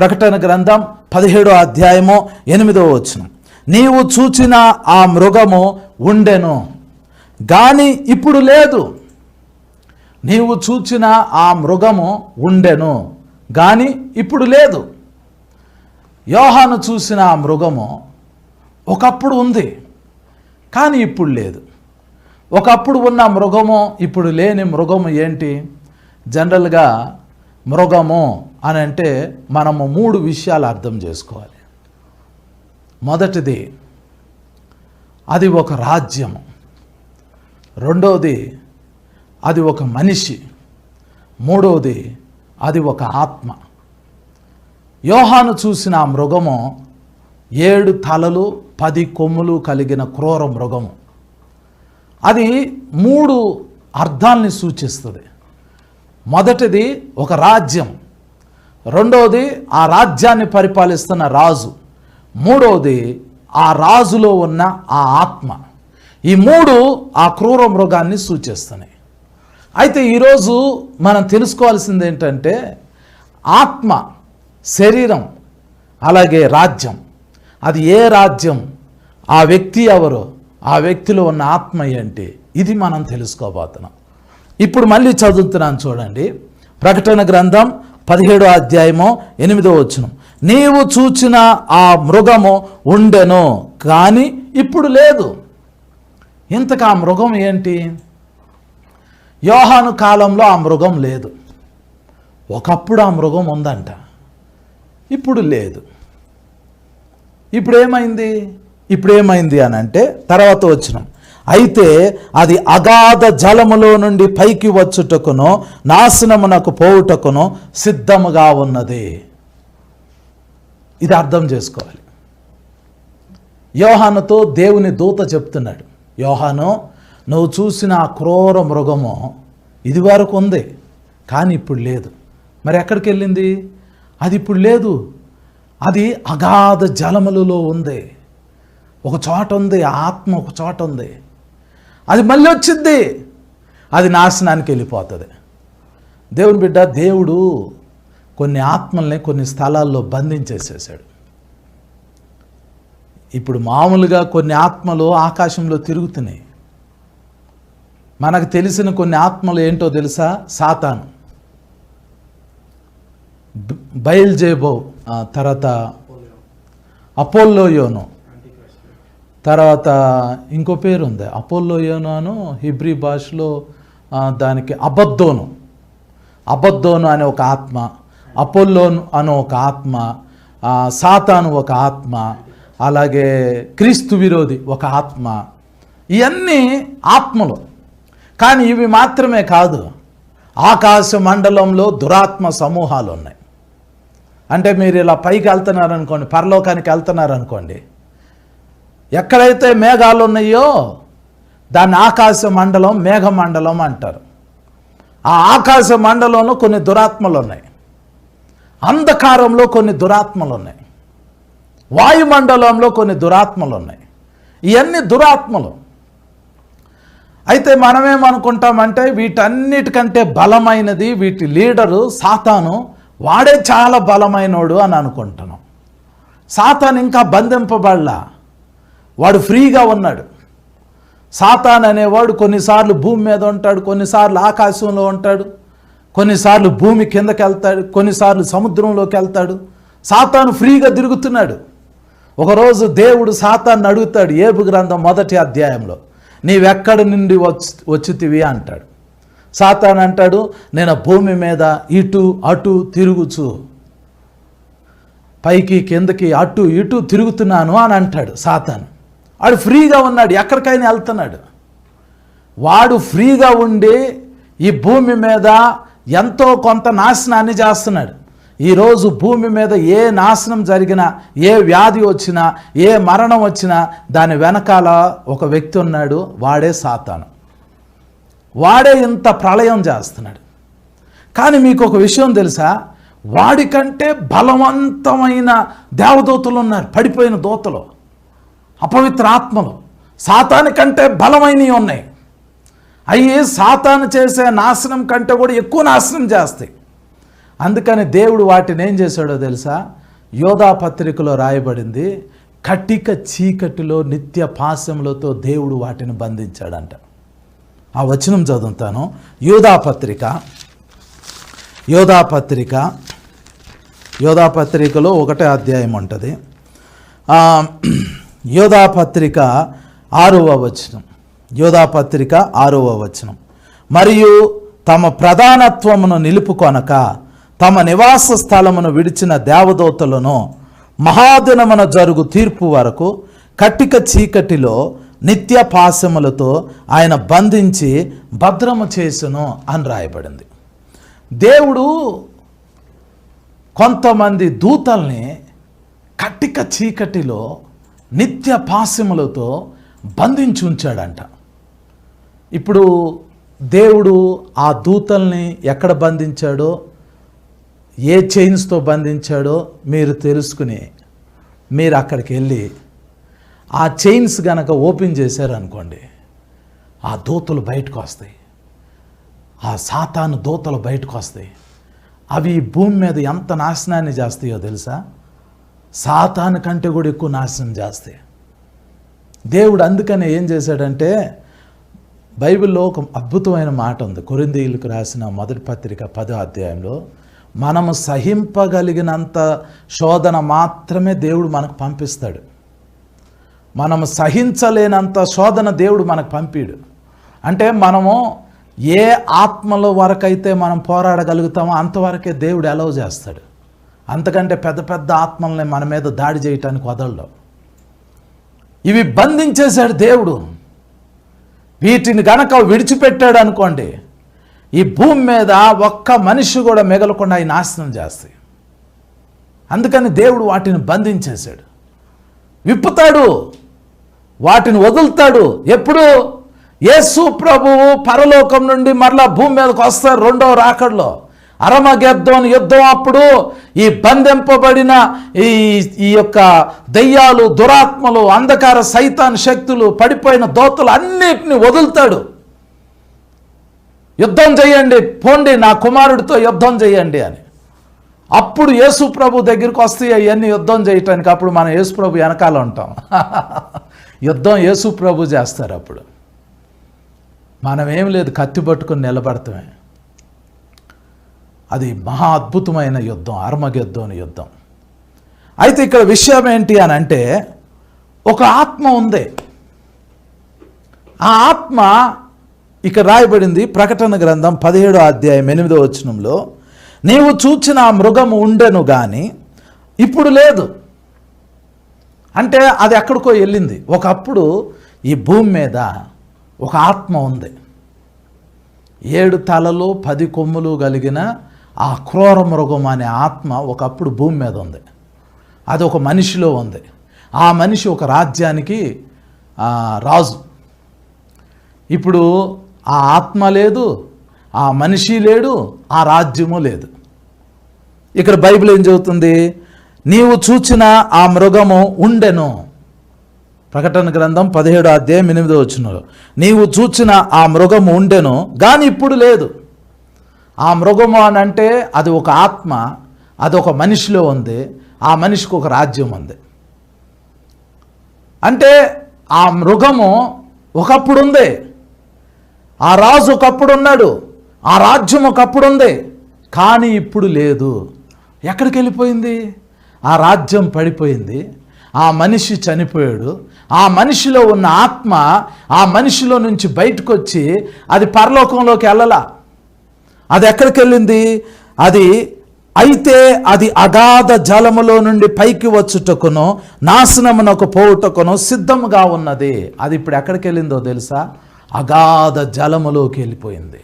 ప్రకటన గ్రంథం పదిహేడో అధ్యాయము ఎనిమిదో వచ్చిన నీవు చూచిన ఆ మృగము ఉండెను గాని ఇప్పుడు లేదు. నీవు చూచిన ఆ మృగము ఉండెను గాని ఇప్పుడు లేదు. యోహాను చూసిన ఆ మృగము ఒకప్పుడు ఉంది కానీ ఇప్పుడు లేదు. ఒకప్పుడు ఉన్న మృగము ఇప్పుడు లేని మృగము ఏంటి? జనరల్గా మృగము అని అంటే మనము మూడు విషయాలు అర్థం చేసుకోవాలి. మొదటిది అది ఒక రాజ్యము రెండవది అది ఒక మనిషి. మూడవది అది ఒక ఆత్మ. యోహాను చూసిన ఆ మృగము ఏడు తలలు పది కొమ్ములు కలిగిన క్రూర మృగము. అది మూడు అర్థాల్ని సూచిస్తుంది. మొదటిది ఒక రాజ్యం. రెండవది ఆ రాజ్యాన్ని పరిపాలిస్తున్న రాజు. మూడవది ఆ రాజులో ఉన్న ఆ ఆత్మ. ఈ మూడు ఆ క్రూర మృగాన్ని సూచిస్తున్నాయి. అయితే ఈరోజు మనం తెలుసుకోవాల్సింది ఏంటంటే ఆత్మ శరీరం అలాగే రాజ్యం. అది ఏ రాజ్యం? ఆ వ్యక్తి ఎవరు? ఆ వ్యక్తిలో ఉన్న ఆత్మ ఏంటి? ఇది మనం తెలుసుకోబోతున్నాం. ఇప్పుడు మళ్ళీ చదువుతున్నాను చూడండి. ప్రకటన గ్రంథం పదిహేడో అధ్యాయము ఎనిమిదో వచనం. నీవు చూచిన ఆ మృగము ఉండెను కానీ ఇప్పుడు లేదు. ఇంతకు ఆ మృగం ఏంటి? యోహాను కాలంలో ఆ మృగం లేదు. ఒకప్పుడు ఆ మృగం ఉందంట. ఇప్పుడు లేదు. ఇప్పుడు ఏమైంది ఇప్పుడు ఏమైంది అని అంటే తర్వాత వచ్చినాం అయితే అది అగాధ జలములో నుండి పైకి వచ్చుటకును నాశనమునకు పోవుటకును సిద్ధముగా ఉన్నది. ఇది అర్థం చేసుకోవాలి. యోహానుతో దేవుని దూత చెప్తున్నాడు యోహాను నువ్వు చూసిన ఆ క్రూర మృగము ఇది వరకు ఉంది కానీ ఇప్పుడు లేదు. మరి ఎక్కడికి వెళ్ళింది? అది ఇప్పుడు లేదు. అది అగాధ జలములలో ఉంది. ఒక చోట ఉంది ఆత్మ ఒక చోట ఉంది. అది మళ్ళీ వచ్చింది. అది నాశనానికి వెళ్ళిపోతుంది. దేవుని బిడ్డ దేవుడు కొన్ని ఆత్మల్ని కొన్ని స్థలాల్లో బంధించేసేసాడు. ఇప్పుడు మామూలుగా కొన్ని ఆత్మలు ఆకాశంలో తిరుగుతున్నాయి. మనకు తెలిసిన కొన్ని ఆత్మలు ఏంటో తెలుసా? సాతాను. బయల్జేబో తర్వాత తర్వాత అపోల్లోయోను తర్వాత ఇంకో పేరు ఉంది. అపోల్లో యోనాను హిబ్రీ భాషలో దానికి అబద్దోను. అబద్దోను అనే ఒక ఆత్మ అపోల్లోను అనే ఒక ఆత్మ సాతాను ఒక ఆత్మ అలాగే క్రీస్తు విరోధి ఒక ఆత్మ ఇవన్నీ ఆత్మలు. కానీ ఇవి మాత్రమే కాదు ఆకాశ మండలంలో దురాత్మ సమూహాలు ఉన్నాయి. అంటే మీరు ఇలా పైకి వెళ్తున్నారనుకోండి పరలోకానికి వెళ్తున్నారనుకోండి ఎక్కడైతే మేఘాలు ఉన్నాయో దాన్ని ఆకాశ మండలం మేఘ మండలం అంటారు. ఆ ఆకాశ మండలంలో కొన్ని దురాత్మలు ఉన్నాయి. అంధకారంలో కొన్ని దురాత్మలు ఉన్నాయి. వాయుమండలంలో కొన్ని దురాత్మలు ఉన్నాయి. ఇవన్నీ దురాత్మలు. అయితే మనమేమనుకుంటామంటే వీటన్నిటికంటే బలమైనది వీటి లీడరు సాతాను. వాడే చాలా బలమైనోడు అని అనుకుంటున్నాం. సాతాన్ ఇంకా బంధింపబడలా. వాడు ఫ్రీగా ఉన్నాడు. సాతాన్ అనేవాడు కొన్నిసార్లు భూమి మీద ఉంటాడు కొన్నిసార్లు ఆకాశంలో ఉంటాడు కొన్నిసార్లు భూమి కిందకి వెళ్తాడు కొన్నిసార్లు సముద్రంలోకి వెళ్తాడు. సాతాను ఫ్రీగా తిరుగుతున్నాడు. ఒకరోజు దేవుడు సాతాన్ని అడుగుతాడు ఏబు గ్రంథం మొదటి అధ్యాయంలో నీవెక్కడి నుండి వచ్చి వచ్చితివి? అంటాడు. సాతాన్ అంటాడు నేను భూమి మీద ఇటు అటు తిరుగుచు. పైకి కిందకి అటు ఇటు తిరుగుతున్నాను అని అంటాడు సాతాను. వాడు ఫ్రీగా ఉన్నాడు ఎక్కడికైనా వెళ్తున్నాడు. వాడు ఫ్రీగా ఉండి ఈ భూమి మీద ఎంతో కొంత నాశనాన్ని చేస్తున్నాడు. ఈరోజు భూమి మీద ఏ నాశనం జరిగినా ఏ వ్యాధి వచ్చినా ఏ మరణం వచ్చినా దాని వెనకాల ఒక వ్యక్తి ఉన్నాడు వాడే సాతాను. వాడే ఇంత ప్రళయం చేస్తున్నాడు. కానీ మీకు ఒక విషయం తెలుసా? వాడికంటే బలవంతమైన దేవదూతలు ఉన్నారు పడిపోయిన దూతలు. అపవిత్ర ఆత్మలు సాతానికంటే బలమైనవి ఉన్నాయి. అవి సాతాను చేసే నాశనం కంటే కూడా ఎక్కువ నాశనం చేస్తాయి. అందుకని దేవుడు వాటిని ఏం చేశాడో తెలుసా? యోధా పత్రికలో రాయబడింది కటిక చీకటిలో నిత్య పాశములతో దేవుడు వాటిని బంధించాడంట. ఆ వచనం చదువుతాను. యోధాపత్రిక యోధాపత్రిక యోధాపత్రికలో ఒకటే అధ్యాయం ఉంటుంది. యోధాపత్రిక ఆరవ వచనం. యోధాపత్రిక ఆరవ వచనం. మరియు తమ ప్రధానత్వమును నిలుపుకొనక తమ నివాస స్థలమును విడిచిన దేవదూతలను మహాదినమున జరుగు తీర్పు వరకు కట్టిక చీకటిలో నిత్య పాశములతో ఆయన బంధించి భద్రము చేసును అని రాయబడింది. దేవుడు కొంతమంది దూతల్ని కట్టిక చీకటిలో నిత్య పాశములతో బంధించి ఉంచాడంట. ఇప్పుడు దేవుడు ఆ దూతల్ని ఎక్కడ బంధించాడో ఏ చైన్స్తో బంధించాడో మీరు తెలుసుకుని మీరు అక్కడికి వెళ్ళి ఆ చైన్స్ గనక ఓపెన్ చేశారనుకోండి ఆ దూతలు బయటకు వస్తాయి. ఆ సాతాను దూతలు బయటకు వస్తాయి. అవి భూమి మీద ఎంత నాశనాన్ని చేస్తాయో తెలుసా? సాతాను కంటే కూడా ఎక్కువ నాశనం చేస్తాయి. దేవుడు అందుకనే ఏం చేశాడంటే బైబిల్లో ఒక అద్భుతమైన మాట ఉంది. కొరిందీయులకు రాసిన మొదటి పత్రిక పదో అధ్యాయంలో మనము సహింపగలిగినంత శోధన మాత్రమే దేవుడు మనకు పంపిస్తాడు. మనము సహించలేనంత శోధన దేవుడు మనకు పంపిడు. అంటే మనము ఏ ఆత్మల వరకైతే మనం పోరాడగలుగుతామో అంతవరకే దేవుడు అలౌ చేస్తాడు. అంతకంటే పెద్ద పెద్ద ఆత్మల్ని మన మీద దాడి చేయటానికి వదలడు. ఇవి బంధించేశాడు దేవుడు. వీటిని గనక విడిచిపెట్టాడు అనుకోండి ఈ భూమి మీద ఒక్క మనిషి కూడా మిగలకుండా అవి నాశనం చేస్తాయి అందుకని దేవుడు వాటిని బంధించేశాడు. విప్పుతాడు వాటిని వదులుతాడు. ఎప్పుడు? యేసు ప్రభువు పరలోకం నుండి మరలా భూమి మీదకి వస్తారు రెండవ రాకడలో. అరమగెద్దోని యుద్ధం అప్పుడు ఈ బంధింపబడిన ఈ ఈ యొక్క దయ్యాలు దురాత్మలు అంధకార సైతాన్ శక్తులు పడిపోయిన దోతలు అన్నిటిని వదులుతాడు. యుద్ధం చేయండి పోండి నా కుమారుడితో యుద్ధం చేయండి అని. అప్పుడు యేసు ప్రభు దగ్గరికి వస్తాయి అవన్నీ యుద్ధం చేయటానికి అప్పుడు మనం యేసు ప్రభు వెనకాల ఉంటాం. యుద్ధం యేసు ప్రభు చేస్తారు అప్పుడు. మనం ఏం లేదు కత్తి పట్టుకుని నిలబడతామే. అది మహా అద్భుతమైన యుద్ధం అర్మగెద్దోని యుద్ధం. అయితే ఇక్కడ విషయం ఏంటి అని అంటే ఒక ఆత్మ ఉంది. ఆ ఆత్మ ఇక్కడ రాయబడింది ప్రకటన గ్రంథం పదిహేడో అధ్యాయం ఎనిమిదో వచనంలో నీవు చూచిన ఆ మృగము ఉండెను కానీ ఇప్పుడు లేదు. అంటే అది ఎక్కడికో వెళ్ళింది. ఒకప్పుడు ఈ భూమి మీద ఒక ఆత్మ ఉంది. ఏడు తలలు పది కొమ్ములు కలిగిన ఆ క్రూర మృగం అనే ఆత్మ ఒకప్పుడు భూమి మీద ఉంది. అది ఒక మనిషిలో ఉంది. ఆ మనిషి ఒక రాజ్యానికి రాజు. ఇప్పుడు ఆ ఆత్మ లేదు ఆ మనిషి లేడు ఆ రాజ్యము లేదు. ఇక్కడ బైబిల్ ఏం చెబుతుంది? నీవు చూచిన ఆ మృగము ఉండెను. ప్రకటన గ్రంథం పదిహేడు అధ్యాయం ఎనిమిదో వచ్చినలో నీవు చూచిన ఆ మృగము ఉండెను కానీ ఇప్పుడు లేదు. ఆ మృగము అని అంటే అది ఒక ఆత్మ అది ఒక మనిషిలో ఉంది ఆ మనిషికి ఒక రాజ్యం ఉంది. అంటే ఆ మృగము ఒకప్పుడు ఉంది ఆ రాజు ఒకప్పుడు ఉన్నాడు ఆ రాజ్యం ఒకప్పుడు ఉంది కానీ ఇప్పుడు లేదు. ఎక్కడికి వెళ్ళిపోయింది? ఆ రాజ్యం పడిపోయింది ఆ మనిషి చనిపోయాడు ఆ మనిషిలో ఉన్న ఆత్మ ఆ మనిషిలో నుంచి బయటకు వచ్చి అది పరలోకంలోకి వెళ్ళలా. అది ఎక్కడికి వెళ్ళింది అది అయితే అది అగాధ జలములో నుండి పైకి వచ్చుటకును నాశనమునకు పోవుటకును సిద్ధముగా ఉన్నది. అది ఇప్పుడు ఎక్కడికి వెళ్ళిందో తెలుసా? అగాధ జలములోకి వెళ్ళిపోయింది.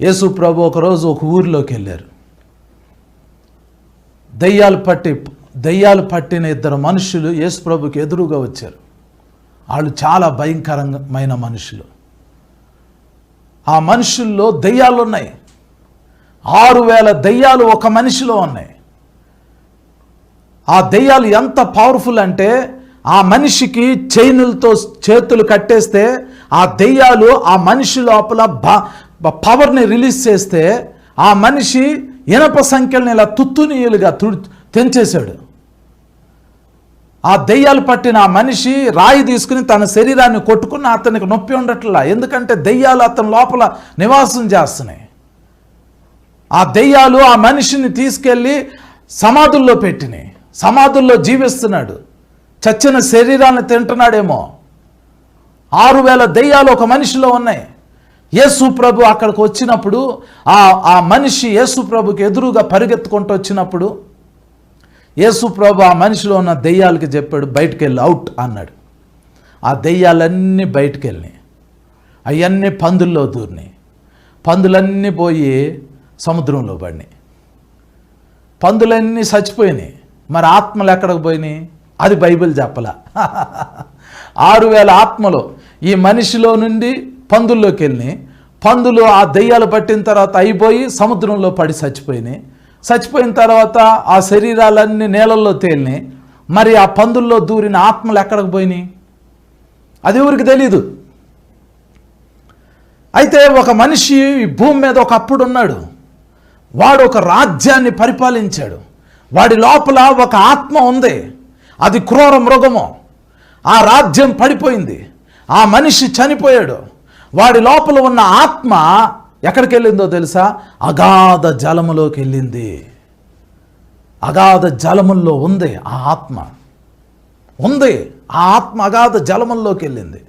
యేసు ప్రభు ఒకరోజు ఒక ఊరిలోకి వెళ్ళారు. దయ్యాలు పట్టి దయ్యాలు పట్టిన ఇద్దరు మనుషులు యేసు ప్రభుకి ఎదురుగా వచ్చారు. వాళ్ళు చాలా భయంకరమైన మనుషులు. ఆ మనుషుల్లో దయ్యాలు ఉన్నాయి. ఆరు వేల దయ్యాలు ఒక మనిషిలో ఉన్నాయి. ఆ దయ్యాలు ఎంత పవర్ఫుల్ అంటే ఆ మనిషికి చైనులతో చేతులు కట్టేస్తే ఆ దెయ్యాలు ఆ మనిషి లోపల బ పవర్ని రిలీజ్ చేస్తే ఆ మనిషి ఇనప సంఖ్యలను ఇలా తుత్తునీయులుగా తెంచేశాడు. ఆ దెయ్యాలు పట్టిన ఆ మనిషి రాయి తీసుకుని తన శరీరాన్ని కొట్టుకున్న అతనికి నొప్పి ఉండట్లా. ఎందుకంటే దెయ్యాలు అతని లోపల నివాసం చేస్తున్నాయి. ఆ దెయ్యాలు ఆ మనిషిని తీసుకెళ్ళి సమాధుల్లో పెట్టినాయి. సమాధుల్లో జీవిస్తున్నాడు. చచ్చిన శరీరాన్ని తింటున్నాడేమో. ఆరు వేల దెయ్యాలు ఒక మనిషిలో ఉన్నాయి. యేసు ప్రభు అక్కడికి వచ్చినప్పుడు ఆ ఆ మనిషి యేసు ప్రభుకి ఎదురుగా పరిగెత్తుకుంటూ వచ్చినప్పుడు యేసు ప్రభు ఆ మనిషిలో ఉన్న దెయ్యాలకి చెప్పాడు బయటికి వెళ్ళి అవుట్ అన్నాడు. ఆ దెయ్యాలన్నీ బయటికి వెళ్ళినాయి అవన్నీ పందుల్లో దూరినాయి. పందులన్నీ పోయి సముద్రంలో పడినాయి. పందులన్నీ చచ్చిపోయినాయి. మరి ఆత్మలు ఎక్కడికి పోయినాయి? అది బైబిల్ చెప్పలా. ఆరు వేల ఆత్మలు ఈ మనిషిలో నుండి పందుల్లోకి వెళ్ళినాయి. పందులు ఆ దెయ్యాలు పట్టిన తర్వాత అయిపోయి సముద్రంలో పడి చచ్చిపోయినాయి. చచ్చిపోయిన తర్వాత ఆ శరీరాలన్నీ నీళ్ళల్లో తేలినాయి. మరి ఆ పందుల్లో దూరిన ఆత్మలు ఎక్కడికి పోయినాయి? అది ఎవరికి తెలీదు. అయితే ఒక మనిషి ఈ భూమి మీద ఒకప్పుడు ఉన్నాడు. వాడు ఒక రాజ్యాన్ని పరిపాలించాడు. వాడి లోపల ఒక ఆత్మ ఉంది. అది క్రూర మృగము. ఆ రాజ్యం పడిపోయింది. ఆ మనిషి చనిపోయాడు. వాడి లోపల ఉన్న ఆత్మ ఎక్కడికి వెళ్ళిందో తెలుసా? అగాధ జలములోకి వెళ్ళింది అగాధ జలముల్లో ఉంది ఆ ఆత్మ. ఉంది. ఆ ఆత్మ అగాధ జలముల్లోకి వెళ్ళింది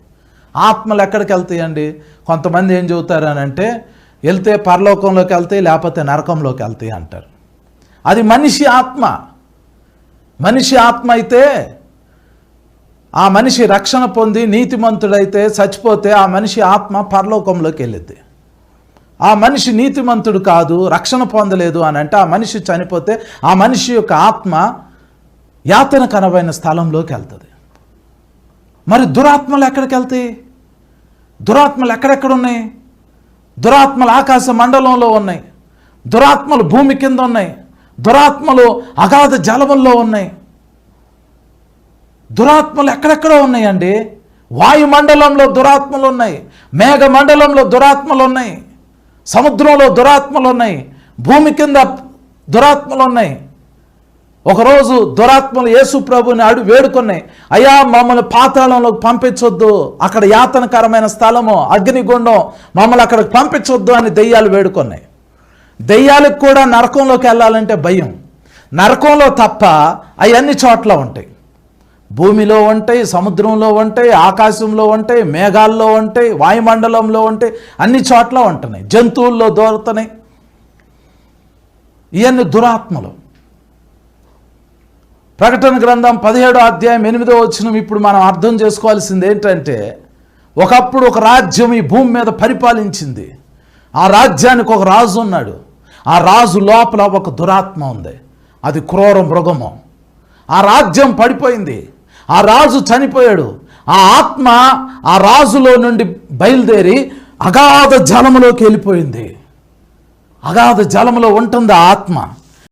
ఆత్మలు ఎక్కడికి వెళ్తాయండి కొంతమంది ఏం చెబుతారనంటే అంటే వెళ్తే పరలోకంలోకి వెళ్తాయి లేకపోతే నరకంలోకి వెళ్తాయి అంటారు. అది మనిషి ఆత్మ. మనిషి ఆత్మ అయితే ఆ మనిషి రక్షణ పొంది నీతిమంతుడైతే చచ్చిపోతే ఆ మనిషి ఆత్మ పరలోకంలోకి వెళ్ళిద్ది ఆ మనిషి నీతిమంతుడు కాదు రక్షణ పొందలేదు అని అంటే ఆ మనిషి చనిపోతే ఆ మనిషి యొక్క ఆత్మ యాతన యాతనకరమైన స్థలంలోకి వెళ్తుంది. మరి దురాత్మలు ఎక్కడికి వెళ్తాయి? దురాత్మలు ఎక్కడెక్కడ ఉన్నాయి? దురాత్మలు ఆకాశ మండలంలో ఉన్నాయి. దురాత్మలు భూమి కింద ఉన్నాయి. దురాత్మలు అగాధ జలముల్లో ఉన్నాయి. దురాత్మలు ఎక్కడెక్కడో ఉన్నాయండి? వాయుమండలంలో దురాత్మలు ఉన్నాయి. మేఘ మండలంలో దురాత్మలు ఉన్నాయి. సముద్రంలో దురాత్మలు ఉన్నాయి భూమి కింద దురాత్మలు ఉన్నాయి ఒకరోజు దురాత్మలు యేసు ప్రభుని అడు వేడుకున్నాయి. అయ్యా మమ్మల్ని పాతాళంలోకి పంపించొద్దు. అక్కడ యాతనకరమైన స్థలము అగ్నిగుండం మమ్మల్ని అక్కడికి పంపించొద్దు అని దెయ్యాలు వేడుకున్నాయి. దెయ్యాలకు కూడా నరకంలోకి వెళ్ళాలంటే భయం. నరకంలో తప్ప అవన్నీ చోట్ల ఉంటాయి. భూమిలో ఉంటాయి సముద్రంలో ఉంటాయి ఆకాశంలో ఉంటాయి మేఘాల్లో ఉంటాయి వాయుమండలంలో ఉంటాయి అన్ని చోట్ల ఉంటున్నాయి. జంతువుల్లో దోరుతున్నాయి ఇవన్నీ దురాత్మలు. ప్రకటన గ్రంథం పదిహేడో అధ్యాయం ఎనిమిదో వచ్చిన ఇప్పుడు మనం అర్థం చేసుకోవాల్సింది ఏంటంటే ఒకప్పుడు ఒక రాజ్యం ఈ భూమి మీద పరిపాలించింది. ఆ రాజ్యానికి ఒక రాజు ఉన్నాడు. ఆ రాజు లోపల ఒక దురాత్మ ఉంది. అది క్రూర మృగము. ఆ రాజ్యం పడిపోయింది. ఆ రాజు చనిపోయాడు. ఆ ఆత్మ ఆ రాజులో నుండి బయలుదేరి అగాధ జలములోకి వెళ్ళిపోయింది. అగాధ జలములో ఉంటుంది ఆ ఆత్మ?